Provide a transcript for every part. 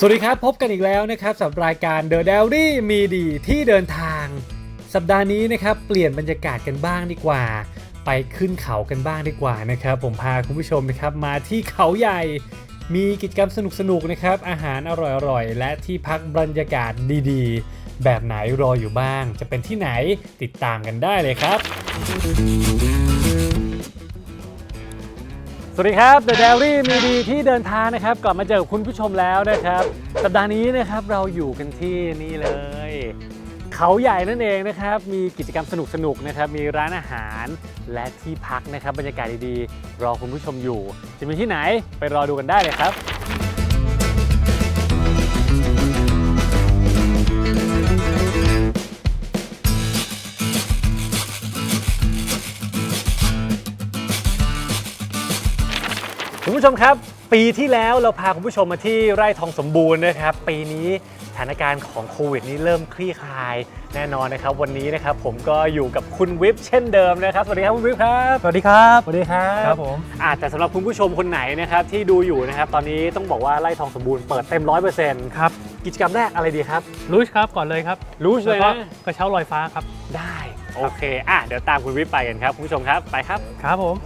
สวัสดีครับ พบกันอีกแล้วนะครับสำหรับรายการ The Diary มีดีที่เดินทาง สัปดาห์นี้นะครับเปลี่ยนบรรยากาศกันบ้างดีกว่า ไปขึ้นเขากันบ้างดีกว่านะครับ ผมพาคุณผู้ชมนะครับมาที่เขาใหญ่ มีกิจกรรมสนุกๆนะครับ อาหารอร่อยๆ และที่พักบรรยากาศดีๆ แบบไหนรออยู่บ้าง จะเป็นที่ไหนติดตามกันได้เลยครับ สวัสดีครับ The Diary มีดีที่เดินทางนะครับ กลับมาเจอกับคุณผู้ชมแล้วนะครับ สัปดาห์นี้นะครับเราอยู่กันที่นี่เลย เขาใหญ่นั่นเองนะครับ มีกิจกรรมสนุกๆนะครับ มีร้านอาหารและที่พักนะครับ บรรยากาศดีๆ รอคุณผู้ชมอยู่ จะมีที่ไหนไปรอดูกันได้เลยครับ ผู้ชมครับ ปีที่แล้วเราพาคุณผู้ชมมาที่ไร่ทองสมบูรณ์นะครับ ปีนี้สถานการณ์ของโควิดนี้เริ่มคลี่คลายแน่นอนนะครับ วันนี้นะครับผมก็อยู่กับคุณวิปเช่นเดิมนะครับ สวัสดีครับคุณวิปครับสวัสดีครับสวัสดีครับครับผมอ่าแต่สำหรับคุณผู้ชมคนไหนนะครับที่ดูอยู่นะครับตอนนี้ต้องบอกว่าไร่ทองสมบูรณ์เปิดเต็มร้อยเปอร์เซ็นต์ครับกิจกรรมแรกอะไรดีครับลูชครับก่อนเลยครับรู้เลยแวก็นะกระเช้าลอยฟ้าครับได้โอเคอะเดี๋ยวตามคุณวิปไปกันครับคุณผู้ชมครับไปครับครับผม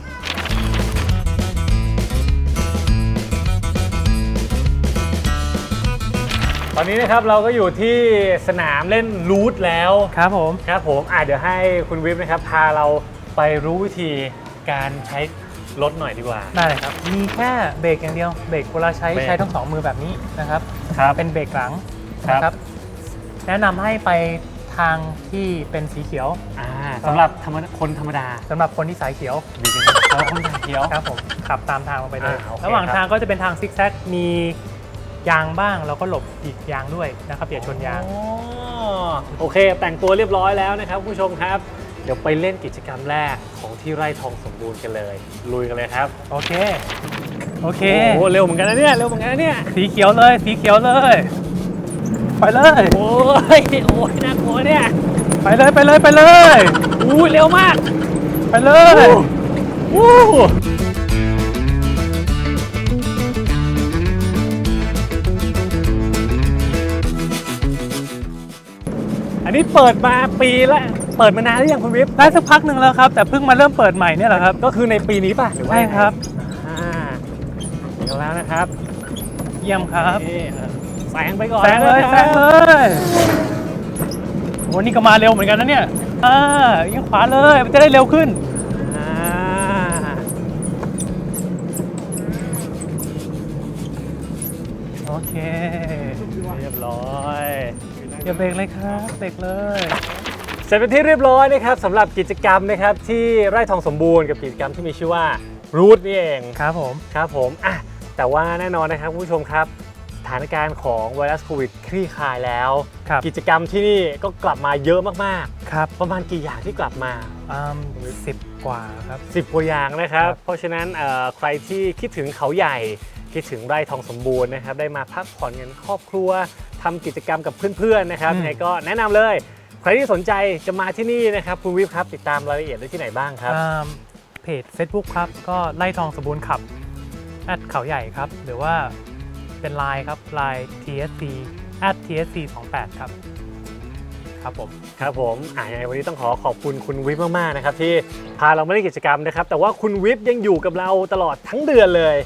ตอนนี้นะครับเราก็อยู่ที่สนามเล่นรูทแล้วครับผมครับผมอะเดี๋ยวให้คุณวิปนะครับพาเราไปรู้วิธีการใช้รถหน่อยดีกว่า ได้เลยครับมีแค่เบรกอย่างเดียวเบรกเวลาใช้เบรกใช้ทั้งสองมือแบบนี้นะครับครับเป็นเบรกหลังครับ นะครับแนะนำให้ไปทางที่เป็นสีเขียวอ่าสำหรับธรรมดาคนธรรมดาสำหรับคนที่สายเขียวดีจังสำหรับคนเขียว ครับผมขับตามทางลงไปเลยอ่าโอเคระหว่างครับ ทางก็จะเป็นทางซิกแซกมี ยางบ้างแล้วก็หลบอีกยางด้วยนะครับอย่าชนยาง อ๋อโอเค แต่งตัวเรียบร้อยแล้วนะครับคุณผู้ชมครับ เดี๋ยวไปเล่นกิจกรรมแรกของที่ไร่ทองสมบูรณ์กันเลย ลุยกันเลยครับโอเค โอเค โอ้เร็วเหมือนกันนะเนี่ยเร็วเหมือนกันนะเนี่ยสีเขียวเลย สีเขียวเลย ไปเลย โอ้ยโอ้ยน่ากลัวเนี่ยไปเลยไปเลยไปเลย อู้ยเร็วมากไปเลย วู้ นนี้เปิดมาปีละเปิดมานานหรือยังคุณวิปได้สักพักหนึ่งแล้วครับ แต่เพิ่งมาเริ่มเปิดใหม่เนี่ยแหละครับ ก็คือในปีนี้ป่ะหรือว่าใช่ครับอ่าเดี๋ยวแล้วนะครับเยี่ยมครับนี่เออแซงไปก่อนแซงเลยนะแซครับงเลยโหนี่ก็มาเร็วเหมือนกันนะเนี่ยอ่าเอียงขวาเลยมันจะได้เร็วขึ้น อ่าโอเค เรียบร้อย อย่าเบรกเลยครับเบรกเลยเสร็จเป็นที่เรียบร้อยนะครับสำหรับกิจกรรมนะครับที่ไร่ทองสมบูรณ์กับกิจกรรมที่มีชื่อว่ารูทนี่เองครับผมครับผมอะแต่ว่าแน่นอนนะครับคุณผู้ชมครับสถานการณ์ของไวรัสโควิดคลี่คลายแล้ว ครับกิจกรรมที่นี่ก็กลับมาเยอะมากครับๆ ประมาณกี่อย่างที่กลับมาอ่าสิบกว่าครับ 10กว่าอย่างนะครับครับ เพราะฉะนั้นเอ่อใครที่คิดถึงเขาใหญ่ คิดถึงไร่ทองสมบูรณ์นะครับได้มาพักผ่อนกันครอบครัวทำกิจกรรมกับเพื่อนๆนะครับยังไงก็แนะนำเลย ใครที่สนใจจะมาที่นี่นะครับคุณวิฟครับติดตามรายละเอียดได้ที่ไหนบ้างครับอ่าเพจ Facebook ครับ ก็ไล่ทองสมบูรณ์ขับแอดเขาใหญ่ครับ หรือว่าเป็นไลน์ครับไลน์ tsc at tsc 28ครับครับผมครับผมอ่ายังไงวันนี้ต้องขอขอบคุณคุณวิฟมากๆนะครับที่พาเรามาเล่นกิจกรรมนะครับ แต่ว่าคุณวิฟยังอยู่กับเราตลอดทั้งเดือนเลย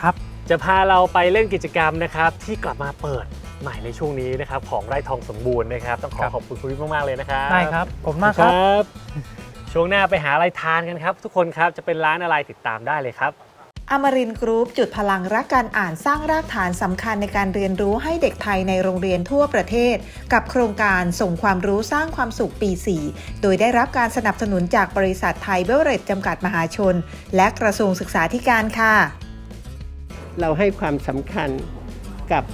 ครับ จะพาเราไปเล่นกิจกรรมนะครับที่กลับมาเปิดใหม่ในช่วงนี้นะครับของไร่ทองสมบูรณ์นะครับ ต้องขอครับขอบคุณคุณวิฟมาก ๆ เลยนะครับได้ครับ ผมมากครับบช่วงหน้าไปหาอะไรทานกันครับ ทุกคนครับจะเป็นร้านอะไรติดตามได้เลยครับอมรินทร์กรุ๊ปจุดพลังรักการอ่านสร้างรากฐานสำคัญในการเรียนรู้ให้เด็กไทยในโรงเรียนทั่วประเทศ กับโครงการส่งความรู้สร้างความสุขปี 4 โดยได้รับการสนับสนุนจากบริษัทไทยเบเวอเรจจำกัดมหาชน และกระทรวงศึกษาธิการค่ะ เราให้ความสำคัญกับ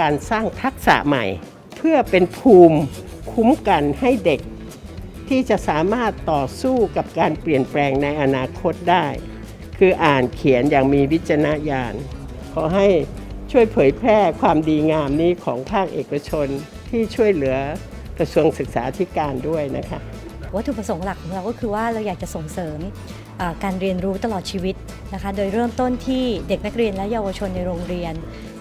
การสร้างทักษะใหม่ เพื่อเป็นภูมิคุ้มกันให้เด็ก ที่จะสามารถต่อสู้กับการเปลี่ยนแปลงในอนาคตได้ คืออ่านเขียนอย่างมีวิจารณญาณขอให้ช่วยเผยแพร่ความดีงามนี้ของภาคเอกชนที่ช่วยเหลือกระทรวงศึกษาธิการด้วยนะคะ วัตถุประสงค์หลักของเราก็คือว่าเราอยากจะส่งเสริม การเรียนรู้ตลอดชีวิตนะคะ โดยเริ่มต้นที่เด็กนักเรียนและเยาวชนในโรงเรียน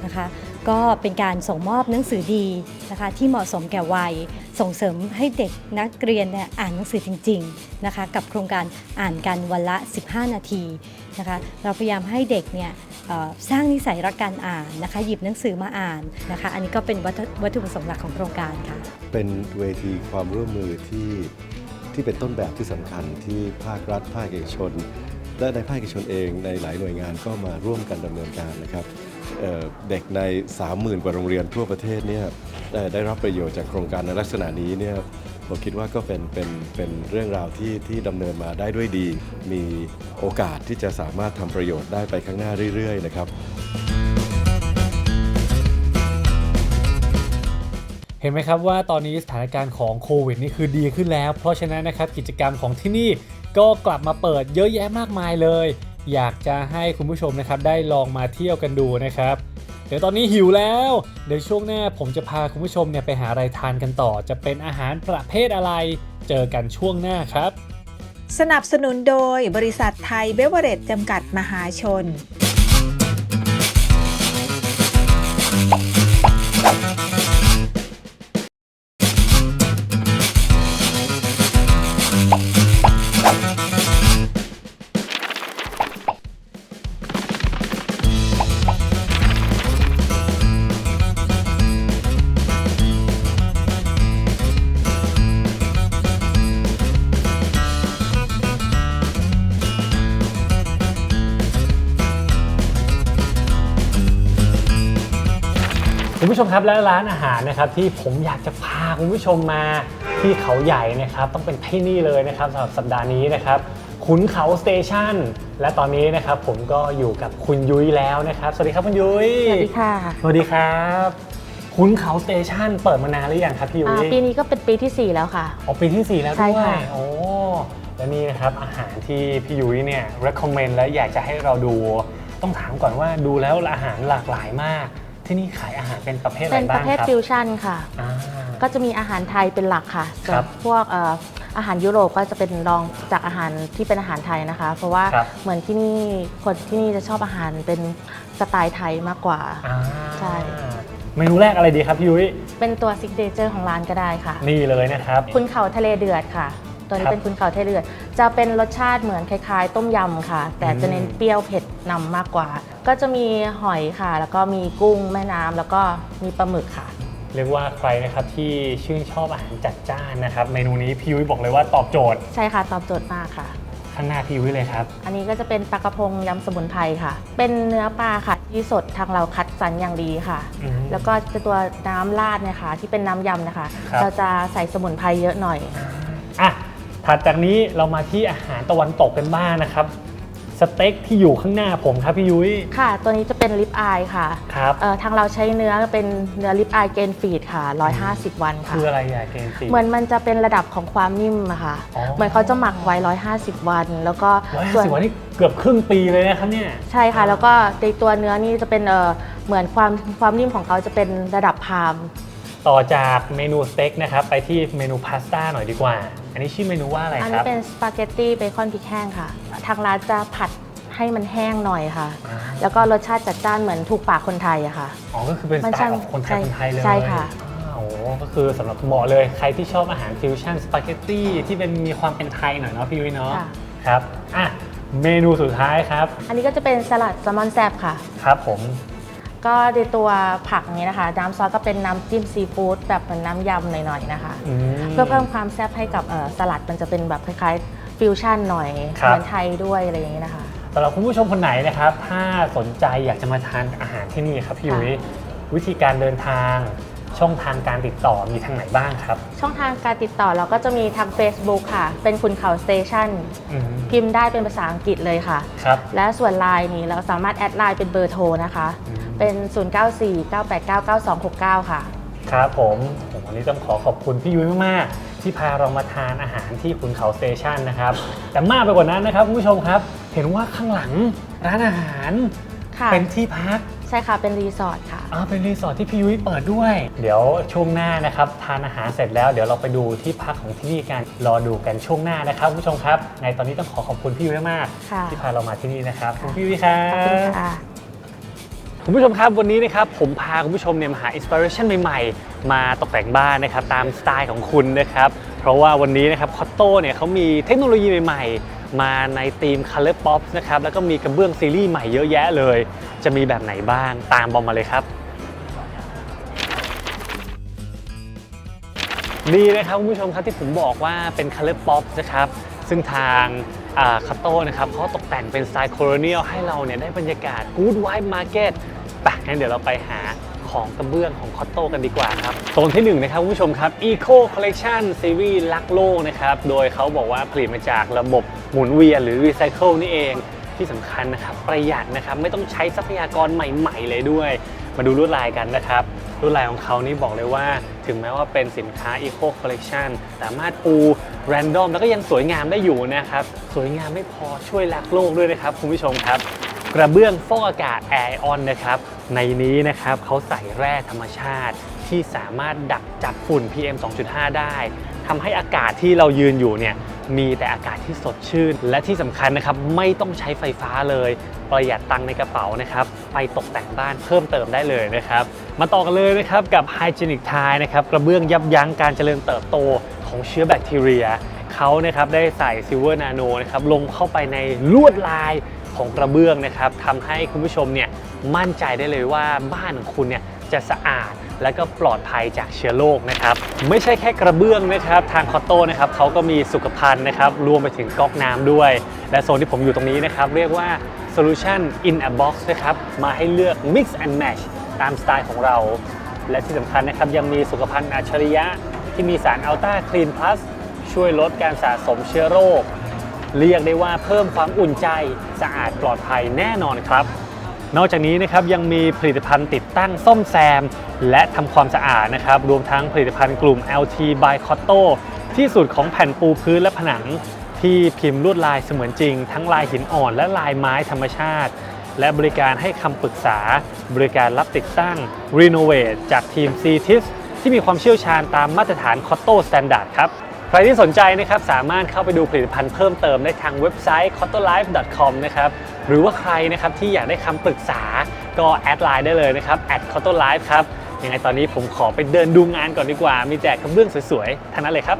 นะคะ ก็เป็นการส่งมอบหนังสือดีนะคะ ที่เหมาะสมแก่วัย ส่งเสริมให้เด็กนักเรียนเนี่ยอ่านหนังสือจริง ๆนะคะ กับโครงการอ่านกันวันละ 15 นาทีนะคะ เราพยายามให้เด็กเนี่ยสร้างนิสัยรักการอ่านนะคะ หยิบหนังสือมาอ่านนะคะ อันนี้ก็เป็นวัตถุวัตถุประสงค์หลักของโครงการค่ะ เป็นเวทีความร่วมมือที่ ที่เป็นต้นแบบที่สำคัญที่ภาครัฐ ภาคเอกชน และในภาคเอกชนเองในหลายหน่วยงานก็มาร่วมกันดำเนินการนะครับเเด็กใน 30,000 กว่าโรงเรียนทั่วประเทศเนี่ยได้รับประโยชน์จากโครงการในลักษณะนี้เนี่ยผมคิดว่าก็เป็นเป็นเป็นเรื่องราวที่ที่ดำเนินมาได้ด้วยดี มีโอกาสที่จะสามารถทำประโยชน์ได้ไปข้างหน้าเรื่อย ๆ นะครับ เห็นไหมครับว่าตอนนี้สถานการณ์ของโควิดนี่คือดีขึ้นแล้ว เพราะฉะนั้นนะครับกิจกรรมของที่นี่ก็กลับมาเปิดเยอะแยะมากมายเลย อยากจะให้คุณผู้ชมนะครับได้ลองมาเที่ยวกันดูนะครับ เดี๋ยวตอนนี้หิวแล้ว เดี๋ยวช่วงหน้าผมจะพาคุณผู้ชมเนี่ยไปหาอะไรทานกันต่อ จะเป็นอาหารประเภทอะไร เจอกันช่วงหน้าครับ สนับสนุนโดยบริษัทไทยเบเวอเรจจำกัดมหาชน คุณผู้ชมครับและร้านอาหารนะครับที่ผมอยากจะพาคุณผู้ชมมาที่เขาใหญ่นะครับต้องเป็นที่นี่เลยนะครับสำหรับสัปดาห์นี้นะครับขุนเขาสเตชันและตอนนี้นะครับผมก็อยู่กับคุณยุ้ยแล้วนะครับสวัสดีครับคุณยุ้ยสวัสดีค่ะสวัสดีครับขุนเขาสเตชันเปิดมานานหรือยังครับพี่ยุ้อ่ายปีนี้ก็เป็นปีที่ 4 แล้วค่ะออกปีที่ 4 แล้วใช่ด้วยค่ะโอ้และนี่นะครับอาหารที่พี่ยุ้ยเนี่ย recommend และอยากจะให้เราดู ต้องถามก่อนว่าดูแล้วอาหารหลากหลายมาก ที่นี่ขายอาหารเป็นประเภทอะไรเป็นปบ้างระเภทครับฟิวชั่นค่ะ อ่า ก็จะมีอาหารไทยเป็นหลักค่ะคส่รัวบนพวกเอ่ออาหารยุโรปก็จะเป็นรองจากอาหารที่เป็นอาหารไทยนะคะ เพราะว่าครับ เหมือนที่นี่คนที่นี่จะชอบอาหารเป็นสไตล์ไทยมากกว่า อ่าใช่ เมนูแรกอะไรดีครับพี่ยุ้ยเป็นตัวซิกเนเจอร์ของร้านก็ได้ค่ะ นี่เลยนะครับ คุณเขาทะเลเดือดค่ะ ตัวนี้ครับเป็นคุณเขาทะเลเดือด จะเป็นรสชาติเหมือนคล้ายๆ ต้มยำค่ะ แต่จะเน้นอืม เปรี้ยวเผ็ดนำมากกว่า ก็จะมีหอยค่ะ แล้วก็มีกุ้งแม่น้ำแล้วก็มีปลาหมึกค่ะ เรียกว่าใครนะครับที่ชื่นชอบอาหารจัดจ้านนะครับ เมนูนี้พี่ยุ้ยบอกเลยว่าตอบโจทย์ใช่ค่ะตอบโจทย์มากค่ะ ข้างหน้าพี่ยุ้ยเลยครับ อันนี้ก็จะเป็นปลากระพงยำสมุนไพรค่ะ เป็นเนื้อปลาค่ะ ที่สดทางเราคัดสรรอย่างดีค่ะ อืมแล้วก็จะตัวน้ำราดเนี่ยค่ะที่เป็นน้ำยำนะคะ ครับ เราจะใส่สมุนไพรเยอะหน่อย อะ ถัดจากนี้เรามาที่อาหารตะวันตกกันบ้างนะครับสเต็กที่อยู่ข้างหน้าผมครับพี่ยุ้ยค่ะ ตัวนี้จะเป็นลิปอายค่ะครับเอ่อทางเราใช้เนื้อเป็นเนื้อลิปอายเกนฟีดค่ะ 150 วันค่ะ คืออะไรอะเกนซีเหมือนมันจะเป็นระดับของความนิ่มอะค่ะอ๋อเหมือนเขาจะหมักไว้ 150 วัน แล้วก็ร้อยส่ห้าสิบวันนี่เกือบครึ่งปีเลยนะครับเนี่ย ใช่ค่ะ แล้วก็ในตัวเนื้อนี่จะเป็นเอ่อเหมือนความความนิ่มของเขาจะเป็นระดับพาม ต่อจากเมนูสเต็กนะครับไปที่เมนูพาสต้าหน่อยดีกว่า อันนี้ชื่อเมนูว่าอะไรอันคนี้รับ เป็นสปาเกตตี้เบคอนพริกแห้งค่ะ ทางร้านจะผัดให้มันแห้งหน่อยค่ะ อ่า แล้วก็รสชาติจัดจ้านเหมือนถูกปากคนไทยอะค่ะ อ๋อ ก็คือเป็นสมันไตใช่ล์ของคนไทยใช่คนไทยเลยใช่ค่ะ อ้าวก็คือสำหรับเหมาะเลยใครที่ชอบอาหารฟิวชั่นสปาเกตตี้ที่เป็นมีความเป็นไทยหน่อยเนาะพี่ยุ้ยเนาะค่ะ ครับอะเมนูสุดท้ายครับอันนี้ก็จะเป็นสลัดแซลมอนแซบค่ะ ครับผม ก็ในตัวผักนี้นะคะ น้ำซอสก็เป็นน้ำจิ้มซีฟู้ดแบบเหมือนน้ำยำหน่อยๆนะคะ อืม เพื่อเพิ่มความแซ่บให้กับเอ่อสลัดมันจะเป็นแบบคล้ายๆฟิวชั่นหน่อยครับเหมือนไทยด้วยอะไรอย่างนี้นะคะ สำหรับคุณผู้ชมคนไหนนะครับ ถ้าสนใจอยากจะมาทานอาหารที่นี่ครับพี่ยุ้ยวิธีการเดินทาง ช่องทางการติดต่อมีทางไหนบ้างครับช่องทางการติดต่อเราก็จะมีทาง Facebook ค่ะ เป็นคุณเขาสเตชันอืมพิมพ์ได้เป็นภาษาอังกฤษเลยค่ะ ครับ และส่วนไลน์นี้เราสามารถแอดไลน์เป็นเบอร์โทรนะคะ อืม เป็น 0949899269 ค่ะ ครับผมผมวันนี้ต้องขอขอบคุณพี่ยุ้ยมากๆที่พาเรามาทานอาหารที่ขุนเขาสเตชันนะครับ แต่มากไปกว่านั้นนะครับคุณผู้ชมครับ เห็นว่าข้างหลังร้านอาหารค่ะ เป็นที่พัก ใช่ค่ะ เป็นรีสอร์ทค่ะ อ่าเป็นรีสอร์ทที่พี่ยุ้ยเปิดด้วย เดี๋ยวช่วงหน้านะครับ ทานอาหารเสร็จแล้วเดี๋ยวเราไปดูที่พักของที่นี่กันรอดูกันช่วงหน้านะครับคุณผู้ชมครับ ในตอนนี้ต้องขอขอบคุณพี่ยุ้ยมากๆค่ะ ที่พาเรามาที่นี่นะครับขอบคุณพี่ยุ้ยครัขอบคุณบ ค่ะ คุณผู้ชมครับวันนี้นะครับผมพาคุณผู้ชมเนี่ยมาหาอินสปิเรชันใหม่ๆ มาตกแต่งบ้านนะครับตามสไตล์ของคุณนะครับเพราะว่าวันนี้นะครับคอตโต้เนี่ยเขามีเทคโนโลยีใหม่ๆ มาในธีม Color Pop นะครับแล้วก็มีกระเบื้องซีรีส์ใหม่เยอะแยะเลย จะมีแบบไหนบ้างตามบอมมาเลยครับ นี่นะครับคุณผู้ชมครับที่ผมบอกว่าเป็น Color Pop นะครับซึ่งทาง คัตโต้นะครับเขาตกแต่งเป็นสไตล์โคโลเนียลให้เราเนี่ยได้บรรยากาศ Good Vibe Market ไปงั้นเดี๋ยวเราไปหาของกระเบื้องของคอตโต้กันดีกว่าครับโซนที่1นงนะครับคุณผู้ชมครับ Eco Collection Series รักโลกนะครับ โดยเขาบอกว่าผลิตมาจากระบบหมุนเวียนหรือ Recycle นี่เองที่สำคัญนะครับ ประหยัดนะครับ ไม่ต้องใช้ทรัพยากรใหม่ ๆ เลยด้วย มาดูลวดลายกันนะครับลวดลายของเขานี่บอกเลยว่า ถึงแม้ว่าเป็นสินค้า Eco Collection สามารถปู Random แล้วก็ยังสวยงามได้อยู่นะครับ สวยงามไม่พอช่วยรักโลกด้วยนะครับคุณผู้ชมครับ กระเบื้องฟอกอากาศ Air On นะครับ ในนี้นะครับเขาใส่แร่ธรรมชาติที่สามารถดักจับฝุ่น PM 2.5 ได้ทำให้อากาศที่เรายืนอยู่เนี่ย มีแต่อากาศที่สดชื่น และที่สำคัญนะครับไม่ต้องใช้ไฟฟ้าเลย ประหยัดตังในกระเป๋านะครับ ไปตกแต่งบ้านเพิ่มเติมได้เลยนะครับ มาต่อกันเลยนะครับกับ Hygienic Tile นะครับกระเบื้องยับยั้งการเจริญเติบโตของเชื้อแบคทีเรียเขานะครับได้ใส่ซิลเวอร์นาโนนะครับลงเข้าไปในลวดลายของกระเบื้องนะครับทำให้คุณผู้ชมเนี่ยมั่นใจได้เลยว่าบ้านของคุณเนี่ยจะสะอาด และก็ปลอดภัยจากเชื้อโรคนะครับ ไม่ใช่แค่กระเบื้องนะครับ ทางคอตโต้นะครับเขาก็มีสุขภัณฑ์นะครับ รวมไปถึงก๊อกน้ำด้วย และโซนที่ผมอยู่ตรงนี้นะครับ เรียกว่า Solution in a Box นะครับ มาให้เลือก Mix and Match ตามสไตล์ของเรา และที่สำคัญนะครับ ยังมีสุขภัณฑ์อัจฉริยะ ที่มีสารอัลต้าคลีนพลัสช่วยลดการสะสมเชื้อโรค เรียกได้ว่าเพิ่มความอุ่นใจสะอาดปลอดภัยแน่นอนครับ นอกจากนี้นะครับยังมีผลิตภัณฑ์ติดตั้งซ่อมแซม และทำความสะอาดนะครับ รวมทั้งผลิตภัณฑ์กลุ่ม LT by Cotto ที่สุดของแผ่นปูพื้นและผนัง ที่พิมพ์ลวดลายเสมือนจริง ทั้งลายหินอ่อนและลายไม้ธรรมชาติ และบริการให้คำปรึกษา บริการรับติดตั้ง Renovate จากทีม c t i s ที่มีความเชี่ยวชาญตามมาตรฐาน Cotto Standard ครับ ใครที่สนใจนะครับสามารถเข้าไปดูผลิตภัณฑ์เพิ่มเติมได้ทางเว็บไซต์ cottolife.com นะครับหรือว่าใครนะครับที่อยากได้คำปรึกษาก็แอดไลน์ได้เลยนะครับ @cottolife ครับ ยังไงตอนนี้ผมขอไปเดินดูงานก่อนดีกว่า มีแต่กระเบื้องสวยๆทั้งนั้นเลยครับ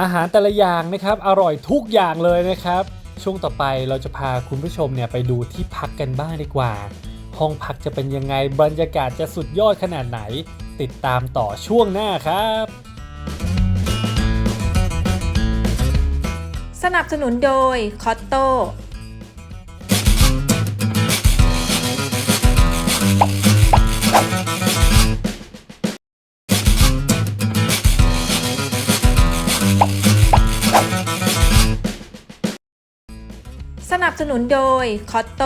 อาหารแต่ละอย่างนะครับอร่อยทุกอย่างเลยนะครับ ช่วงต่อไปเราจะพาคุณผู้ชมเนี่ยไปดูที่พักกันบ้างดีกว่า ห้องพักจะเป็นยังไงบรรยากาศจะสุดยอดขนาดไหน ติดตามต่อช่วงหน้าครับสนับสนุนโดยคอตโต นับสนุนโดยคอตโต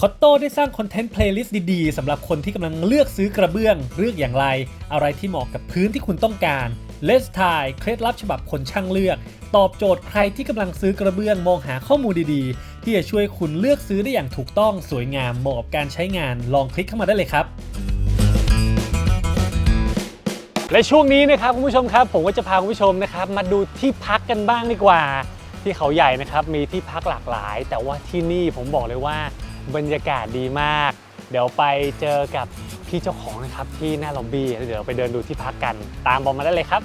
คอตโต้ได้สร้างคอนเทนต์เพลย์ลิสต์ดีๆสำหรับคนที่กำลังเลือกซื้อกระเบื้อง เลือกอย่างไร อะไรที่เหมาะกับพื้นที่คุณต้องการ Let's Tie เคล็ดลับฉบับคนช่างเลือก ตอบโจทย์ใครที่กำลังซื้อกระเบื้องมองหาข้อมูลดีๆ ที่จะช่วยคุณเลือกซื้อได้อย่างถูกต้องสวยงามเหมาะกับการใช้งานลองคลิกเข้ามาได้เลยครับ และช่วงนี้นะครับคุณผู้ชมครับ ผมก็จะพาคุณผู้ชมนะครับมาดูที่พักกันบ้างดีกว่า ที่เขาใหญ่นะครับมีที่พักหลากหลาย แต่ว่าที่นี่ผมบอกเลยว่าบรรยากาศดีมาก เดี๋ยวไปเจอกับพี่เจ้าของนะครับที่หน้าล็อบบี้แล้วเดี๋ยวไปเดินดูที่พักกัน ตามบอมมาได้เลยครับ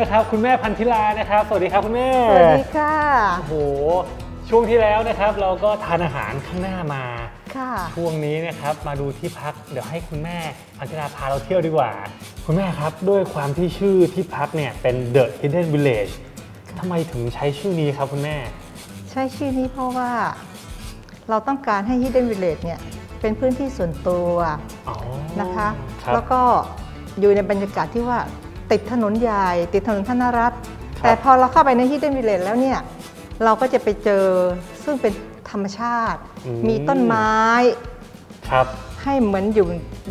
นะครับ คุณแม่พันธิลานะครับ สวัสดีครับคุณแม่สวัสดีค่ะโอ้โหช่วงที่แล้วนะครับ เราก็ทานอาหารข้างหน้ามาค่ะช่วงนี้นะครับมาดูที่พักเดี๋ยวให้คุณแม่พัชราพาเราเที่ยวดีกว่า คุณแม่ครับด้วยความที่ชื่อที่พักเนี่ยเป็น The Hidden Village ทำไมถึงใช้ชื่อนี้ครับคุณแม่ ใช้ชื่อนี้เพราะว่าเราต้องการให้ Hidden Village เนี่ยเป็นพื้นที่ส่วนตัวอ๋อนะคะครับแล้วก็อยู่ในบรรยากาศที่ว่า ติดถนนใหญ่ติดถนนธนรัฐครับแต่พอเราเข้าไปใน Hidden Village แล้วเนี่ยเราก็จะไปเจอซึ่งเป็นธรรมชาติ มีต้นไม้ครับให้เหมือนอยู่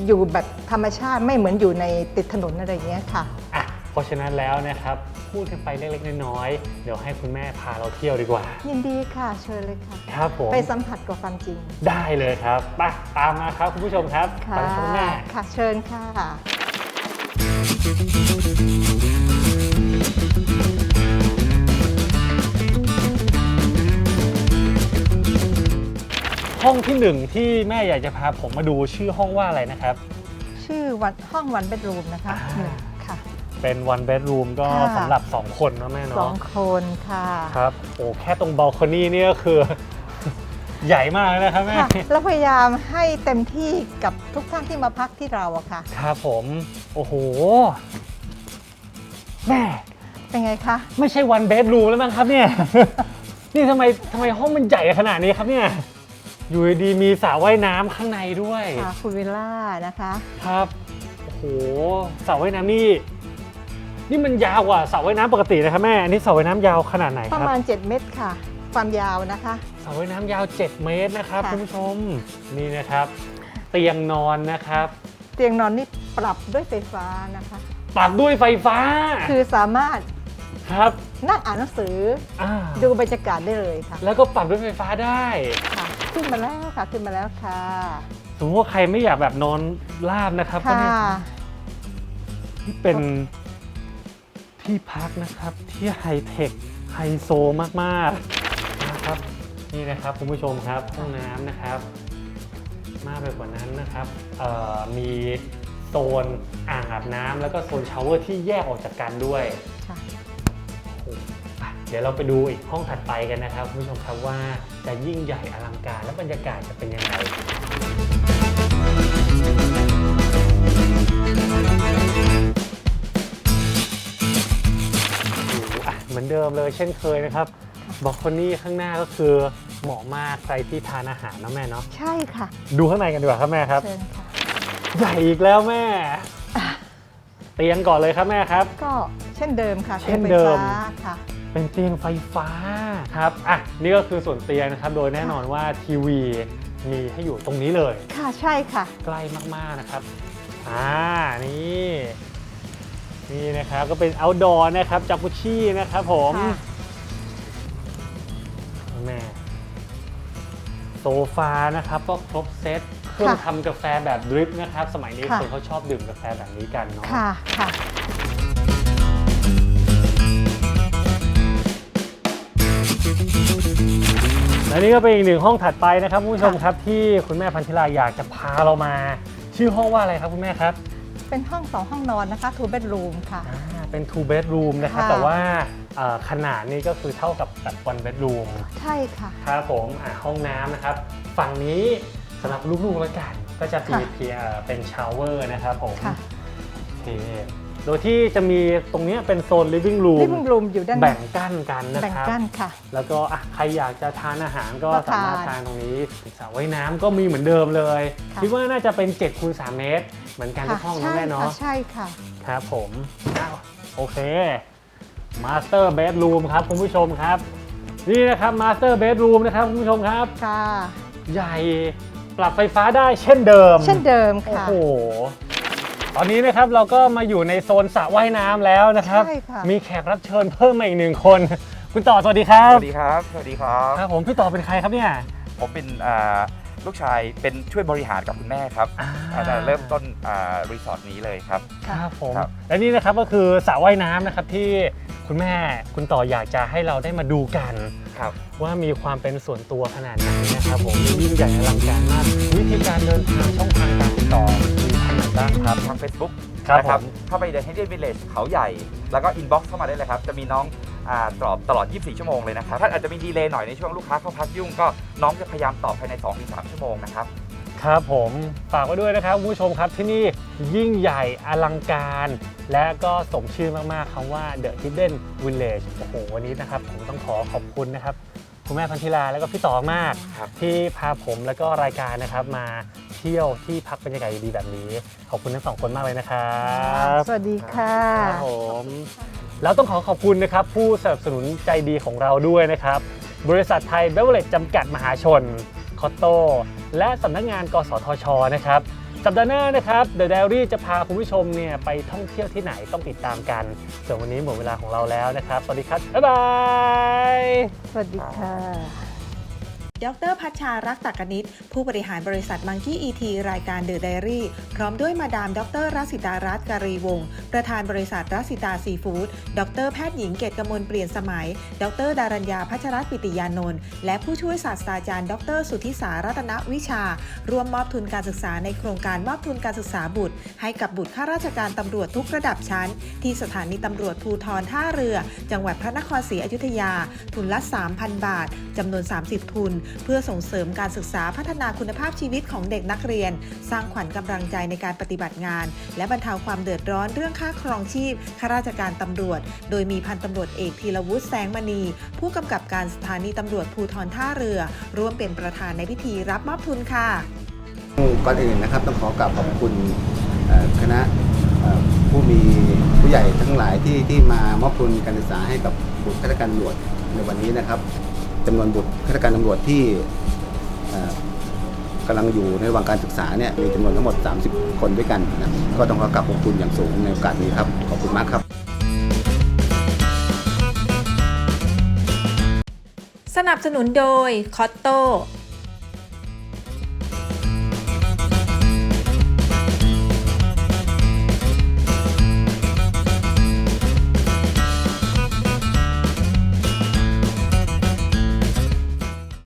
อยู่แบบธรรมชาติไม่เหมือนอยู่ในติดถนนอะไรอย่างเงี้ยค่ะอะเพราะฉะนั้นแล้วนะครับพูดกันไปเล็กๆน้อยๆเดี๋ยวให้คุณแม่พาเราเที่ยวดีกว่า ยินดีค่ะเชิญเลยค่ะครับผมไปสัมผัสกับความจริง ได้เลยครับไปตามมาครับคุณผู้ชมครับค่ะไปครับคุณแม่ค่ะเชิญค่ะ ห้องที่หนึ่งที่แม่อยากจะพาผมมาดูชื่อห้องว่าอะไรนะครับ ชื่อวันห้องวันเบดรูมนะคะอ่าหนึ่งค่ะ เป็น one bedroom ก็ค่ะ สำหรับ 2 คนนะแม่สอเนาะงคนค่ะ ครับโอ้แค่ตรงบ a ลคอนี่นี่ก็คือ ใหญ่มากเลยนะครับแม่ค่ะแล้วพยายามให้เต็มที่กับทุกท่านที่มาพักที่เราอะค่ะ ครับผม โอ้โห แม่ เป็นไงคะ ไม่ใช่ one bedroom แล้วมั้งครับเนี่ย นี่ทำไมทำไมห้องมันใหญ่ขนาดนี้ครับเนี่ย อยู่ดีๆมีสระว่ายน้ำข้างในด้วย ค่ะคุณวิลล่านะคะ ครับ โอ้โหสระว่ายน้ำนี่ นี่มันยาวกว่าสระว่ายน้ำปกตินะครับแม่ อันนี้สระว่ายน้ำยาวขนาดไหนปคระรับ มาณ 7 เมตรค่ะ ความยาวนะคะ สระว่ายน้ำยาว 7 เมตรนะครับค่ะ คุณผู้ชมนี่นะครับ เตียงนอนนะครับ เตียงนอนนี่ปรับด้วยไฟฟ้านะคะ ปรับด้วยไฟฟ้าคือสามารถครับนั่งอ่านหนังสืออ่าดูบรรยากาศได้เลยค่ะแล้วก็ปรับด้วยไฟฟ้าได้ ค่ะ ขึ้นมาแล้วค่ะขึ้นมาแล้วค่ะสมมติว่าใครไม่อยากแบบนอนราบนะครับก็ค่ะเนี่ยนี่เป็นที่พักนะครับที่ไฮเทคไฮโซมากๆนะครับ นี่นะครับคุณผู้ชมครับห้องน้ำนะครับ มากไปกว่านั้นนะครับเอ่อมีโซนอ่างอาบน้ำแล้วก็โซนชาวเวอร์ที่แยกออกจากกันด้วยค่ะโอ้โหไปเดี๋ยวเราไปดูอีกห้องถัดไปกันนะครับคุณผู้ชมครับว่าจะยิ่งใหญ่อลังการและบรรยากาศจะเป็นยังไงอะเหมือนเดิมเลยเช่นเคยนะครับ บอกคนนี้ข้างหน้าก็คือเหมาะมากใครที่ทานอาหารนะแม่เนาะใช่ค่ะ ดูข้างในกันดีกว่าครับแม่ครับ เชิญค่ะ ใหญ่อีกแล้วแม่ เตียงก่อนเลยครับแม่ครับ ก็เช่นเดิมค่ะเช่นเดิม ตียงไฟฟ้าค่ะ เป็นเตียงไฟฟ้าครับอะนี่ก็คือส่วนเตียงนะครับ โดยแน่นอนว่าทีวีมีให้อยู่ตรงนี้เลย ค่ะใช่ค่ะ ใกล้มากๆนะครับ อ่า นี่ นี่นะครับ ก็เป็น outdoor นะครับจากุชี่นะครับผม ค่ะ แม่โซฟานะครับก็ครบเซตเครื่องทำกาแฟแบบดริปนะครับ สมัยนี้คนเขาชอบดื่มกาแฟแบบนี้กันเนาะค่ะค่ะ และนี่ก็เป็นอีกหนึ่งห้องถัดไปนะครับคุณผู้ชมครับที่คุณแม่พันธิลาอยากจะพาเรามา ชื่อห้องว่าอะไรครับคุณแม่ครับเป็นห้องสองห้องนอนนะคะ two bedroom ค่ะ อ่าเป็น two bedroom นะครับค่ะ แต่ว่า เอ่อขนาดนี้ก็คือเท่ากับแบบ one bedroom ใช่ค่ะ ครับผมอ่าห้องน้ำนะครับ ฝั่งนี้สำหรับลูกๆแล้วกัน ก็จะมีค่ะ เพียงเอ่อเป็นชาวเวอร์นะครับผมค่ะโอเคโดยที่จะมีตรงเนี้ยเป็นโซน living room living room อยู่ด้านแบ่งกั้นกันนะแบ่งครับ กั้นค่ะ แล้วก็อะใครอยากจะทานอาหารก็ก็สามารถทานทานตรงนี้สระว่ายน้ำก็มีเหมือนเดิมเลยค่ะคิดว่าน่าจะเป็น7คูณ3เมตร เหมือนกันทุกห้องนะใช่แม่เนาะค่ะใช่ค่ะ ครับผมอ้าวโอเค มาสเตอร์เบดรูมครับคุณผู้ชมครับ นี่นะครับมาสเตอร์เบดรูมนะครับคุณผู้ชมครับ ค่ะ ใหญ่ปรับไฟฟ้าได้เช่นเดิม เช่นเดิมโอ้ค่ะ โห ตอนนี้นะครับเราก็มาอยู่ในโซนสระว่ายน้ำแล้วนะครับ ใช่ค่ะ มีแขกรับเชิญเพิ่มมาอีกหนึ่งคน คุณต่อสวัสดีครับสวัสดีครับ สวัสดีครับ ครับผมพี่ต่อเป็นใครครับเนี่ยผมเป็นอ่าลูกชายเป็นช่วยบริหารกับคุณแม่ครับอ่าอาจจะเริ่มต้นอ่ารีสอร์ทนี้เลยครับ ครับผม ครับ และนี่นะครับก็คือสระว่ายน้ำนะครับที่ คุณแม่คุณต่ออยากจะให้เราได้มาดูกัน ครับ ว่ามีความเป็นส่วนตัวขนาดไหนนะครับผมยิ่งใหญ่อลังการมาก วิธีการเดินทางช่องทางการติดต่อมีทางไหนบ้างครับ ทาง Facebook ครับนะผมเข้าไปใน Hidden Village เขาใหญ่ แล้วก็อินบ็อกซ์เข้ามาได้เลยครับ จะมีน้องอ่าตอบตลอด 24 ชั่วโมงเลยนะครับ ถ้าอาจจะมีดีเลย์หน่อยในช่วงลูกค้าเข้าพักยุ่งก็น้องจะพยายามตอบภายใน 2-3 ชั่วโมงนะครับ ครับผมฝากไว้ด้วยนะครับคุณผู้ชมครับที่นี่ยิ่งใหญ่อลังการ และก็สมชื่อมากๆคำว่า The Hidden Village โอ้โหวันนี้นะครับผมต้องขอขอบคุณนะครับคุณแม่พันธิลาแล้วก็พี่ต่อมาก ครับที่พาผมแล้วก็รายการนะครับมาเที่ยวที่พักบรรยากาศดีๆแบบนี้ ขอบคุณทั้งสองคนมากเลยนะครับสวัสดีค่ะ ครับผมแล้วต้องขอขอบคุณนะครับผู้สนับสนุนใจดีของเราด้วยนะครับ บริษัทไทยเบเวอร์เลจจำกัดมหาชน คอตโต และสำนักงานกสทชนะครับสัปดาห์หน้านะครับ The Diary จะพาคุณผู้ชมเนี่ยไปท่องเที่ยวที่ไหนต้องติดตามกัน ส่วนวันนี้หมดเวลาของเราแล้วนะครับ สวัสดีครับ บ๊ายบาย สวัสดีค่ะ ดรพัชชารักตากนิตผู้บริหารบริษัทมังกี้อีทีรายการเดอะไดรี่ พร้อมด้วยมาดามดรรัสิตารัตน์การีวงศ์ประธานบริษัทรัสิตาซีฟู้ดดรแพทย์หญิงเกตกมลเปลี่ยนสมัย ดร ดารัญญาพัชรปิติยานนท์และผู้ช่วยศาสตราจารย์ ดร สุทธิสารัตนวิชา ร่วมมอบทุนการศึกษาในโครงการมอบทุนการศึกษาบุตร ให้กับบุตรข้าราชการตำรวจทุกระดับชั้น ที่สถานีตำรวจภูทรท่าเรือ จังหวัดพระนครศรีอยุธยา ทุนละ 3,000 บาทจำนวน 30 ทุนเพื่อส่งเสริมการศึกษาพัฒนาคุณภาพชีวิตของเด็กนักเรียน สร้างขวัญกำลังใจในการปฏิบัติงาน และบรรเทาความเดือดร้อนเรื่องค่าครองชีพข้าราชการตำรวจ โดยมีพันตำรวจเอกธีรวุฒิแสงมณี ผู้กำกับการสถานีตำรวจภูทรท่าเรือ ร่วมเป็นประธานในพิธีรับมอบทุนค่ะก่อนอื่นนะครับต้องขอกราบขอบคุณคณะผู้มีผู้ใหญ่ทั้งหลายที่ที่มามอบทุนการศึกษาให้กับบุตรข้าราชการตำรวจในวันนี้นะครับ จำนวนบุตรข้าราชการตำรวจที่กำลังอยู่ในระหว่างการศึกษาเนี่ยมีจำนวนทั้งหมด 30 คนด้วยกันนะก็ต้องขอกลับขอบคุณอย่างสูงในโอกาสนี้ครับขอบคุณมากครับ สนับสนุนโดยคอตโต